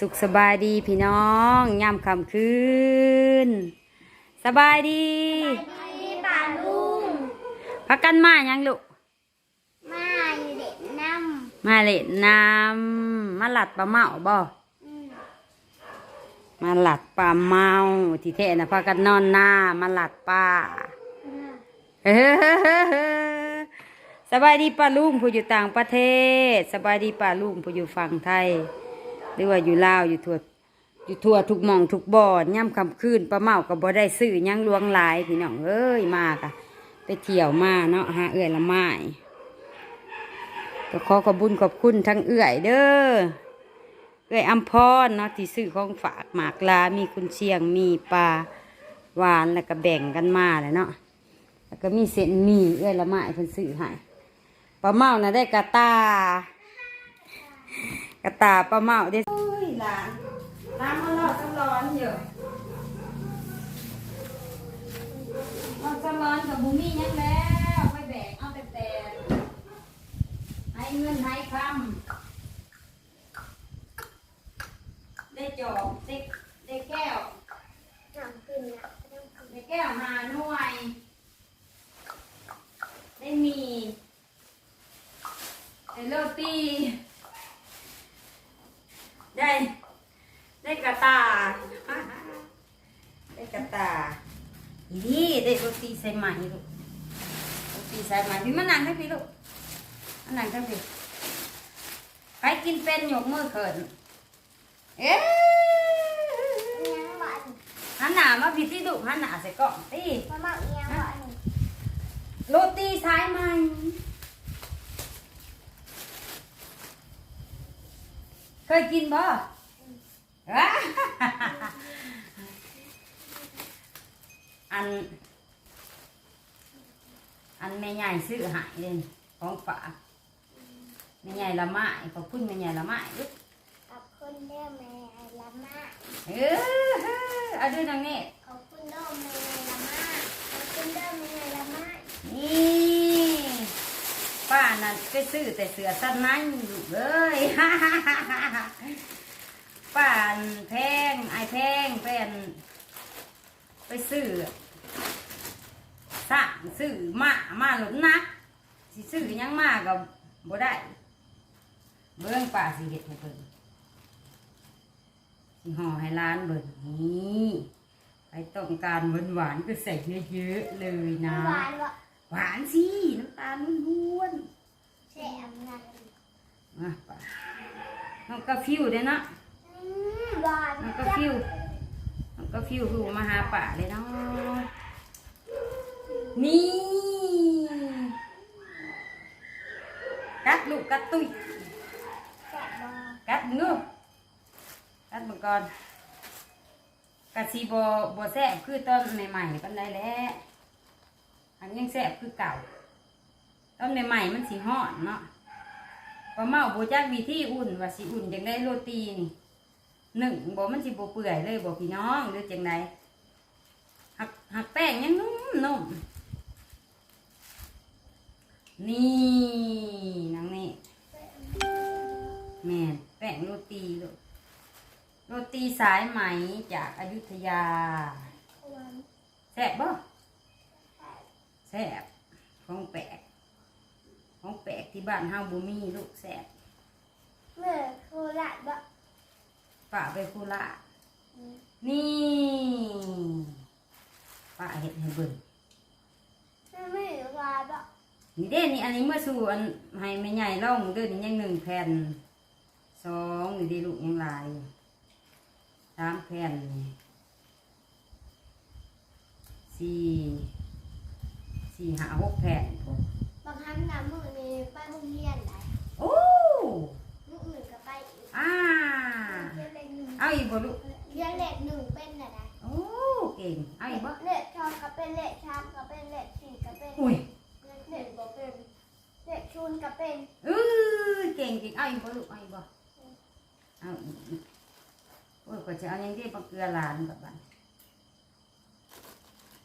สุขสบายดีพี่น้องย่ำคำคืนสบายดีพี่ป่าลุงพักกันมายังลูกมาอยู่เด็กน้มาเล่นน้ำมาหลัดปลาเมาบ่ำอืมมาหลัดปลาเมาที่แท้นะพากันนอนหน้ามาหลัดปลาเฮ้อสบายดีป้าลุงผู้อยู่ต่างประเทศ สบายดีป้าลุงผู้อยู่ฝั่งไทย หรือว่าอยู่ลาวอยู่ทั่วอยู่ทั่วทุกหม่องทุกบ่อนย่ำคำคืนป้าเมาก็บ่ได้ซื้อยังลวงหลายพี่น้องเอ้ยมากะไปเที่ยวมาเนาะหาเอื้อยละไม้ก็ขอขอบบุญขอบคุณทั้งเอื้อยเด้อเอื้อยอัมพรเนาะที่ซื้อของฝากหมากลา มีคุณเชียงมีปลาหวานแล้วก็แบ่งกันมาเลยเนาะแล้วก็มีเส้นหมี่เอื้อยละไม้เพิ่นซื้อให้ปลาเมาน่ะได้กระตา กระตาป้าเมาเด้โอ้ยหลานน้ำมันร้อนร้อนอยู่ร้อนร้อนกับบุมี่ยังแล้วไม่แบกเอาแต่แต่ให้เงินให้คำได้จอกได้ได้แก้ว น้ำขึ้นนะน้ำขึ้น ได้แก้วหาหน่วย ได้มีได้โรตี ได้ ได้กระตาย ได้กระตายอี นี่ได้โรตีใส่ไหมลูกโรตีใส่ไหมพี่มานั่งให้พี่ลูกมานั่งให้พี่ไปกินเป็นยกมือเขินเอ๊ะยังหวานหันหน้ามาพี่ที่ดุหันหน้าใส่กล่องตีมะม่ายังหวานโรตีสายไหมเคยกินบ่อะอัน อันแม่ใหญ่ซื้อใหายเลยของฝากแม่ใหญ่ละไม้ขอบคุณแม่ใหญ่ละไม้ลูกขอบคุณเด้อแม่ละมาเออเอาดูนางนี่ขอบคุณเด้อแม่ละมาขอบคุณเด้อแม่ละมานี่ป้านั่นไปซื้อแต่เสือสั้นนั้นลูกเอ้ยป้าอันแพงไอายแพงเป็นไปซื้อ สั่งซื้อมามาหลุนนักสิซื้อหยังมาก็บ่ได้ เบิ่งป้าสิเฮ็ดให้เบิ่งสิห่อให้ร้านเบิ่งนี่ไปต้องการหวานหวานๆก็ใส่เยอะๆเลยนะ หวานวะหวานสิน้ำตาลล้วนแซ่บนะๆมาป้าน้องกาฟิวเด้อเนาะอืมหวานน้องกาฟิวน้องกาฟิวคือมาหาป่าเลยเนาะ นี่กัดลูกกัดตุ้ยกัดมือกัดมือก่อนกัดสีบอบแซ่บคือต้นใหม่ๆปันได้แล้วอันยังแซ่บคือเก่าต้นใหม่ๆมันสีห่อนเนาะพอเมาโบจักวิธีอุ่นว่าสีอุ่นจังได้โรตีนี่หนึ่งบมันสิบเปื่อยเลยบอกพี่น้องหรือจังไดหักหักแป้งยังนุ่มนุ่ม นี่นังนี่แม่นแป้งโรตีลูกโรตีสายไหมจากอายุทยาหวานแซ่บบ่แซ่บของแปลกของแปลกที่บ้านเฮาบ่มีลูกแซ่บเมื่อโคราชบ่ป้าไปโคราชอืมนี่ป้าเห็ดให้เบิ่งไม่ไม่หวา นบ่นี่เด้นี่อันนี้เมื่อสู่อันให้แม่ใหญ่ล่องเด้อนี่ยังหนึ่งแผ่นสองนี่เด้ลูกยังหลายอยู่สามแผ่นนี่สี่สี่ห้าหกแผ่นผมบางครั้งน้ำมือนี่ไปโรงเรียนได้โอ้มือหนึ่งก็ไปอีกอ่าเรียนเลขหนึ่งเอาอีกบ่ลูกเรียนเลขหนึ่งเป็นอะไรโอ้เก่งเอาอีกบ่เลขชองก็เป็นเลขชามก็เป็นเลขสี่ก็เป็นอุ้ย เลขหนึ่งก็เป็นเลขชูนก็เป็นเออเก่งเก่งเอาอีกบ่ลูกเอาอีกบ่เอาอีกอีกโอ้ยก็จะเอายังได้ปลาเกลือหลานแบบนั้น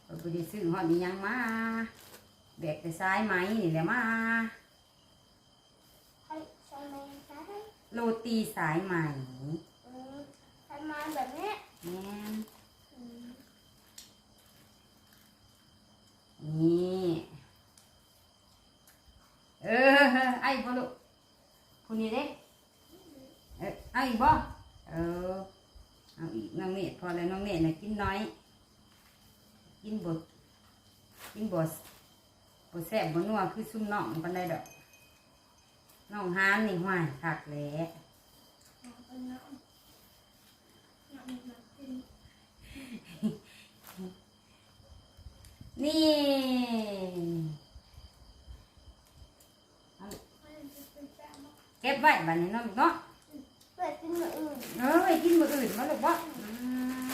ก็บ่ได้ซื้อฮอดอีหยังมาแบกแต่สายไหมนี่แหละมาให้ใช่ไหมใช่โรตีสายไหมอืมแม่นนี่ เออไอ้บ่ลูกคนนี้เด้เออเอาอีกบ่เออเอาอีกน้องเมฆพอแล้วน้องเมฆน่ะกินน้อย กินบดกินบดบดแซ่บบดนัวคือซุ่มน้องปันได้ดอกน้องฮานนี่ห้วยคักแหล้นี่เอาเก็บไว้บัดนี้เนาะลูกเนาะเปิดเป็นมืออื่นเอ้ยกินมื้ออื่นมาลูกบ่อืม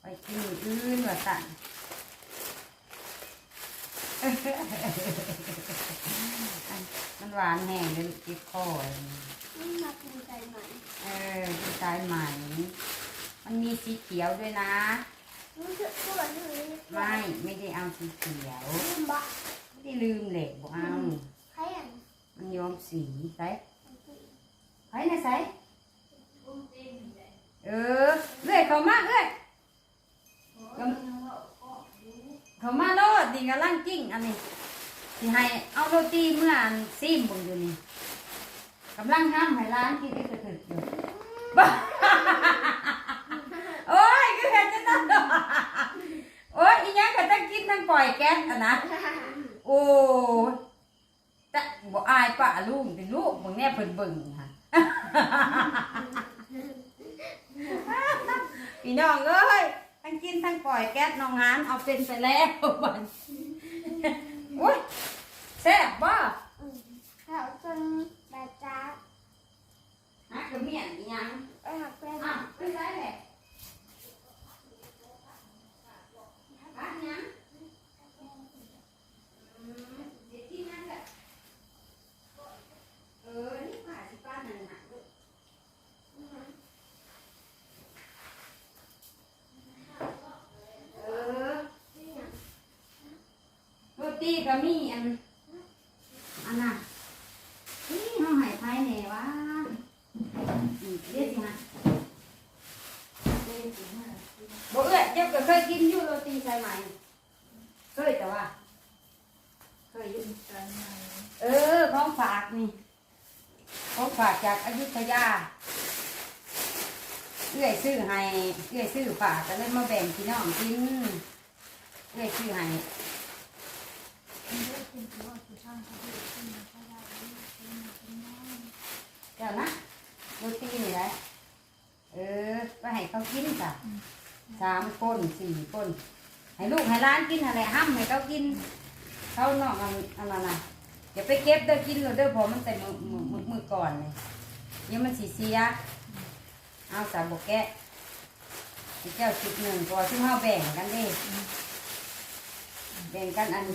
ไปกินมื้ออื่นว่าสั่นมันหวานแห้งเลยลูกจิบคอเลยนี่มากินใจใหม่เออดีใจใหม่มันมีสีเขียวด้วยนะรู้สึกปวดเลยไม่ไม่ได้เอาสีเขียวลืมบะไม่ได้ลืมเหล็กบอกเอาใครอะ มันยอมสีใส่ใส่นะใส่เออเลื่อยเขามาเลื่อยเขามาโลดดีกับล่างกิ้งอันนี้ที่ให้เอาโรตีเมื่อนซิมบงอยู่นี่กำลังห้ามให้ร้านกินไอ้กระถึกอยู่บ้าโอ้ยคือเห็นจะต้องโอ้ยอีหยังก็ต้องกินทั้งปล่อยแก๊สอะนะโอ้ แต่บ่อายป้าลูกเป็นลูกมึงแน่เพิ่นเบิ่งค่ะ พี่น้องเอ้ยทั้งกินทั้งปล่อยแก๊สน้องหานเอาเป็นไปแล้วบัดโอ้ยแซ่บบ่เขาจนแบบจ้าฮักกระเมียนอีหยังไปหักเป็นอ้าวเป็นไรแหละบ้านหยังอืมเดี๋ยวที่นั่นแหละเออนี่ผ่าสิป้าหนังหนักลูกเออโร ตีก็มีอันอันน่ะนี่เขาใหายไฟแหน่วะอืมเรียกสิฮะบ่เอ้ยเจ้าก็เคยกินอยู่โรตีสายไหมเคยแต่ว่าเคยอยู่เออของฝากนี่ของฝากจากอยุธยาเอื้อยซื้อให้เอื้อยซื้อฝากก็เลยมาแบ่งพี่น้องกินเอื้อยซื้อให้ เจ้านะโรตีนี่แหละเออไปให้เขากินจ้ะสามคนสี่คนให้ลูกให้ร้านกินอะไรห้ำให้เขากินเขานอกอันอันนั้นน่ะอย่าไปเก็บเด้อกินเลยเด้อเพอมันแต่มือมือมือมือก่อนเลยเดี๋ยวมันสีเสียเอาสามบกแกะให้เจ้าสิบหนึ่งพอซึ่งเราแบ่งกันเด้แบ่งกันอัน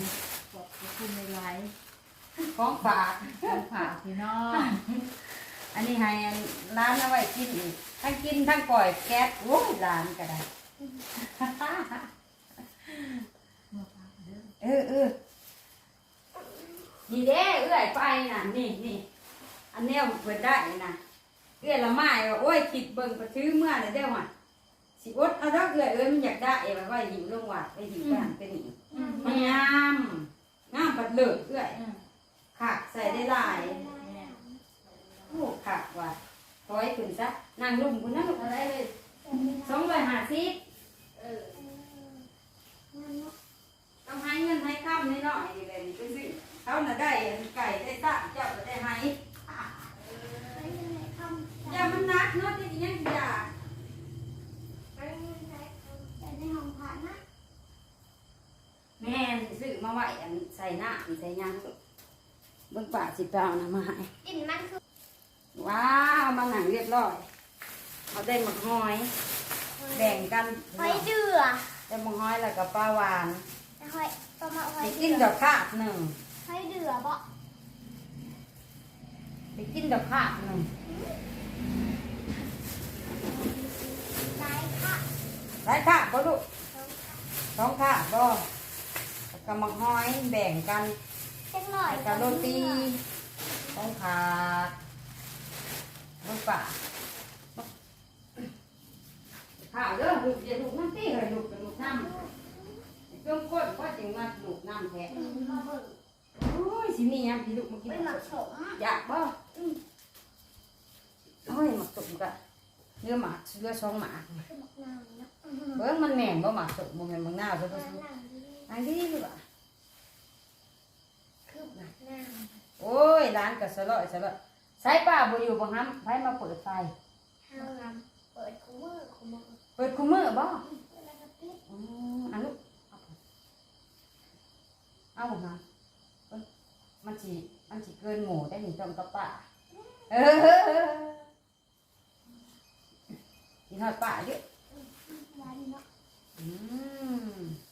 ขอบคุณในไลฟ์ของฝากของฝากพี่น้องอันนี้ให้ร้านเอาไว้กินอีกทั้งกินทั้งปล่อยแก๊สโอ้ยร้านก็ได้เออเออนี่เด้เอื้อยไปน่ะนี่นี่อันเนี้ยเปิดได้น่ะเอื้อยละไม้ว่าโอ้ยคิดเบิ่งไปซื้อเมื่อเลยเด้อว่ะสิอดเอาดอกเอื้อยเอ้ยมันอยากได้ว่าไว้หิวลงวัดไปหิวบ้านไปนี่งาม งามปัดเลิกเอื้อยขาใส่ได้หลายโอ้ขาว่ะถอยขึ้นซะนั่งลุ่มคุณนั่งอะไรเลยสองร้อยห้าสิบเออต้องให้เงินให้ข้ามนิดหน่อยนี่เลยนี่ไปซื้อเขาน่ะได้อันไก่ได้ตั้งเจ้าก็ได้ให้อย่ามันนักเนาะที่ยังอยากแม่นสิซื้อ มาไว้อันใส่หน้าอันใส่หยังเบิ่งป่าสิเปล่านะมาให้กลิ่นมันคือว้าวมาหนังเรียบร้อยเอาได้หมกหอย แบ่งกันหอยเดือได้หมกหอยแล้วก็ปลาหวานหอยประมาณหอไปยกิเดืนอดอกคาบหนึ่งหอยเดือบ่ไปกินดอกคาบหนึ่งนายค่ะได้คาบก็ลูกสองค่ะก็ กำมังห้อยแบ่งกันเล็กหน่อยกับโรตีต้องขาดลูกป่าข้าวเด้อลูกอย่าลูกน้ำตีเลยลูกกับลูกน้ำจงก้นก็จึงมาลูกน้ำแท้มาเบิ่งโอ้ยสิมีหยังพี่ลูกมากินไปหมักสมอยากบ่โอ้ยหมักสุกกะเนื้อหมักเนื้อสองหมักคือหมักนาวนะเบิ่งมันแม่นบ่หมักสุกบ่แม่นบางหน้าวซะหบ่ มักสินาวดีอันนี้ลูกอะคือหมักนาวโอ้ยร้านก็สลอยสลอยสายป้าบ่อยู่บ่ฮั้มไผมาเปิดไฟเฮางามเปิดคู่มือคู่มือเปิดคุมื้อบ่แล้วก็ปิดอืออันลูกเอาไปเอาบ่ฮั้มเบิ่งมันสิมันสิเกินหมูได้นี่ต้องกับป้าเออกินฮอดป้าเด้อหวานเนาะ อืมอะลองดูลูกเอไม่อหวานฮะไม่หวานหวานบ่ลูกให้ที่เราแหนหวานแม่จ้าเพิ่นน่ะทำงานอยู่โคราชหันอืเป็นม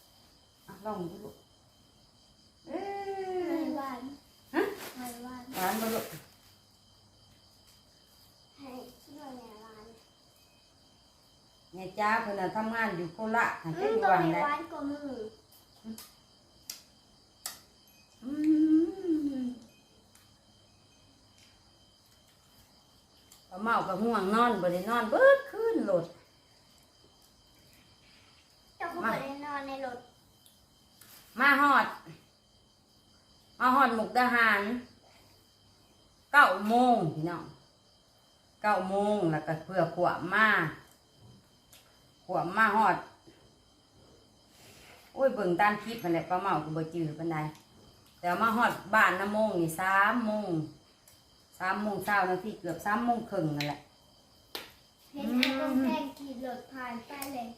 อยู่ตัววังไม่ได้หวานกว่ามืออืมป้าเมาก็ห่วงนอนบ่ได้นอนเบิดคืนโลด เจ้าก็เปิดให้นอนในรถ มาฮอด มาฮอดมุกดาหารเก้าโมงพี่น้องเก้าโมงแล้วก็เพื่อขวบมาขวบมาฮอดโอ้ยเบิ่งตามคลิปนั่นแหละป้าเมาก็บ่จื้อปานใดแต่ว่ามาฮอดบ้านน้ำโมงนี่สามโมงสามโมงเช้านาทีเกือบสามโมงครึ่งนั่นแหละเห็นไอ้ต้องแพงขี่รถผ่านไปเลย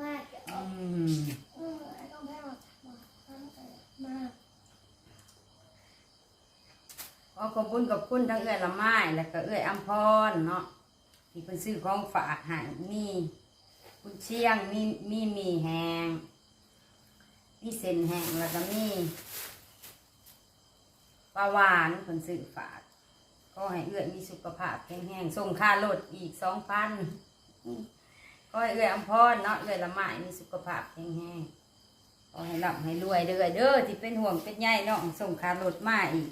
มากจะออือกมเออไอ้ต้องแพงมาทำไปมาก ขอขอบคุณขอบคุณทั้งเอื้อยละไม้แล้วก็เอื้อยอัมพรเนาะที่เพิ่นซื้อของฝากให้มีคุณเชียงมีมีมีแหงมีเส้นแหงแล้วก็มีปลาหวานเพิ่นซื้อฝาก ก็ให้เอื้อยมีสุขภาพแข็งแรงส่งค่ารถอีกสองพันก็ให้เอื้อยอัมพรเนาะเอื้อยละไม้มีสุขภาพแข็งแรงก็ให้ร่ำให้รวยเด้อเด้อที่เป็นห่วงเป็นใยเนาะส่งค่ารถมาอีก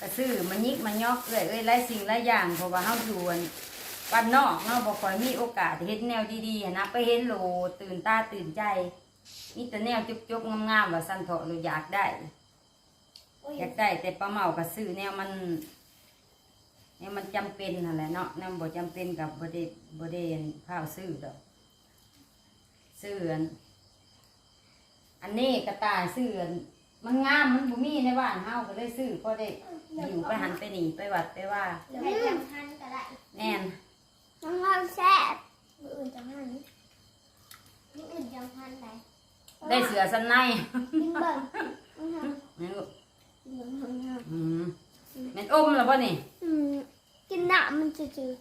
ก็ซื้อมันยิกมันยอกเอ้ยเอ้ยหลายสิ่งหลายอย่างเพราะว่าเฮาอยู่อันบ้านนอกเนาะบ่ค่อยมีโอกาสเฮ็ดแนวดีๆหั้นนะไปเห็นโหลตื่นตาตื่นใจมีแต่แนวจุกๆงามๆว่าสั่นเถาะเราอยากได้โอ้ยอยากได้แต่ป้าเมาก็ซื้อแนวมันแนวมันจำเป็นนั่นแหละเนาะแนวบ่จำเป็นกับบ่ได้บ่ได้ข้าวซื้อดอกซื้ออันอันนี้กระต่ายซื้ออันมันงามมันบ่มีในบ้านเฮาก็เลยซื้อพอได้ อยู่ไปหันไปหนีไปวัดไปว่าเดี๋ยวให้จำทันก็ได้แน่นน้องเราแซ่บมืออื่นจำทันมืออื่นจำทันไหนได้เสือสันในยิ่งเบิ่งอืมนี่ลูกอืมอืมอืมอืมแม่นอมแล้วป่ะนี่อืมกินหนามันจืด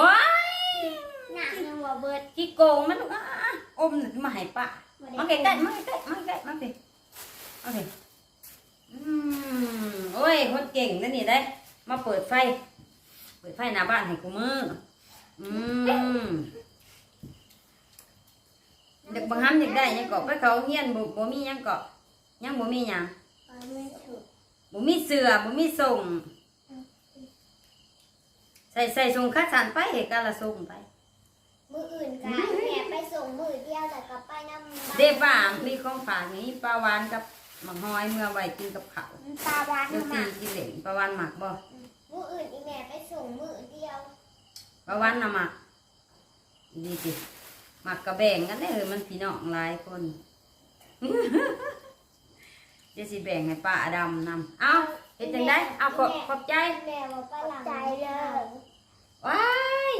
ว้ายๆหนายังว่าเบิดขี้โกงมันลูกอะอมน่ะมาให้ป้ามาใกล้ๆมาใกล้ๆมาใกล้ๆมาสิมาสิ อืมโอ้ย คนเก่งนั่นนี่ได้ มาเปิดไฟ เปิดไฟหน้าบ้านให้กูมืออืมเด็กบางฮันเด็กได้ยังเกาะไปเขาเฮียนบ่บ่มีหยังเกาะยังบ่มีหยังไปไม่ถูกบ่มีเสือบ่มีส่ง ใส่ใส่ส่งคัดสารไปเหตุการณ์ละส่งไป มืออื่นกันแอบไปส่งมือเดียวแต่ก็ไปน้ำเดบ้ามีของฝากนี้ปลาหวานกับ หมักหอยเมื่อไว้กินกับข้าวตาบานเดี๋ยวตีมากินเหล่งปลาหวานหมักบ่มืออื่นอีแม่ไปส่งมือเดียวปลาหวานน่ะหมักดีจิหมักกระแบ่งกันได้เลยมันพี่น้องหลายคนเดี๋ยวสิแบ่งให้ป้าดำนำเอาเฮ็ดจังไดเอาขอบขอบใจ แม่ว่าป้าหลังใจเลยว้าย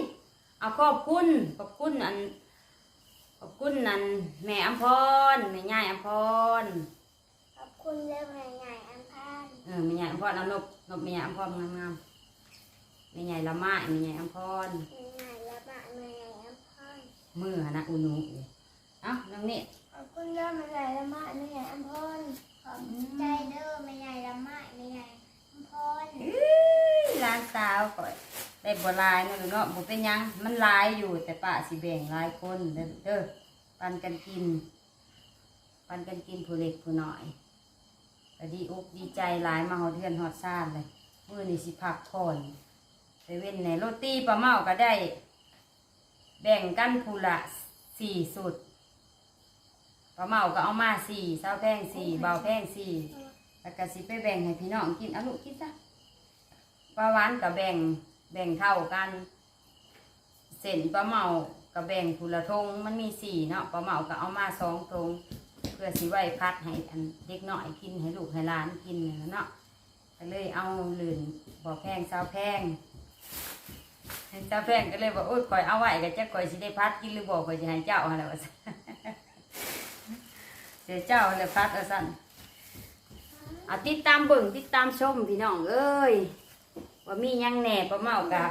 เอาขอบคุณ ขอบคุณอัน ขอบคุณอันแม่อำพร แม่ยายอำพรขอบ คุณเรื่องใหญ่ๆอันพันเออแม่ยายอำพรเอานบนบแม่ยายอำพรงามๆแม่ยายละไม้แม่ยายอำพรใหญ่ๆและบะใหญ่ๆอันพันมือหนนะอุนุเอ้าน้องนี่ขอบคุณเรื่องใหญ่ๆและมะใหญ่ๆอันพันขอบใจเด้อใหญ่ๆและมะใหญ่ๆอันพันอื้อร้านสาวก่อยได้บัวลายเนาะลูกเนาะบุเป็นหยังมันหลายอยู่แต่ป้าสิแบ่งหลายคนเด้อเด้อปันกันกิน ปันกันกินผู้เล็กผู้น้อย ก็ดีอกดีใจหลายมาหอดเทือนหอดซ่านเลยมือนี่สิพักผ่อนไปเว้นในโรตีปลาเมาก็ได้ แบ่งกันพูละสี่สุดป้าเมาก็เอามาสี่สาวแพงสี่เบาแพงสี่แล้วก็สิไปแบ่งให้พี่น้องกินเอาลูกกินซะปลาหวานกับแบ่งแบ่งเท่ากันเส้นปลาเมากับแบ่งพูละทงมันมีสี่เนาะปลาเมาก็เอามาสองทง เพื่อสิไว้พัดให้อันเด็กน้อยกินให้ลูกให้หลานกินนั่นเนาะก็เลยเอาหลื่นบ่อแพงสาวแพงเจ้าแพงก็เลยบอกโอ้ยคอยเอาไว้ก็จะคอยสิได้พัดกินหรือบอคอยจะให้เจ้าอะไรวะเดี๋ยเจ้าเลยพัดเอาสั่นเอาติดตามเบิ่งติดตามชมพี่น้องเอ้ยว่ามียังแหน่ประเมากะ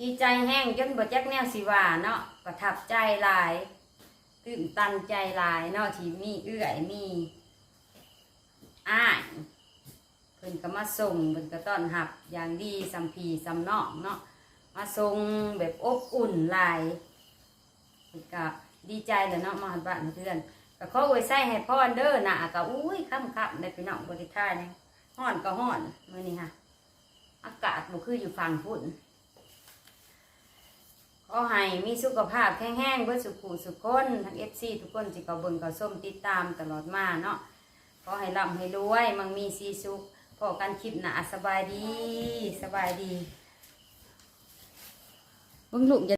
ดีใจแห้งจนบ่จักแนวสิว่าเนาะประทับใจหลาย ตื่นตันใจลายเนาะที่มีเอื้อยมีอ้ายเพิ่นก็มาส่งเพิ่นก็ต้อนรับอย่างดีสัมพีสัมนอกเนาะมาส่งแบบอบอุ่นหลายเพิ่นก็ดีใจแหล้วเนาะมาฮอดบ้านเพื่อนก็ขออวยใส่ให้พ่อเด้อหน้าก็อุ้ยค่ำๆได้พี่น้องบ่ได้ท่าเนี่ยฮ้อนก็ฮ้อนมื้อนี้ค่ะอากาศบ่คืออยู่ฝั่งพุ่น ก็ให้มีสุขภาพแข็งแรงเพื่อสุขูสุขคนทั้งเอสซีทุกคนที่เขาเบิ่งเขาส้มติดตามตลอดมาเนาะขอให้ร่ำให้รวยมังมีสีสุขพอกันคลิปหนาสบายดีสบายดีเบิ่งลูกอย่า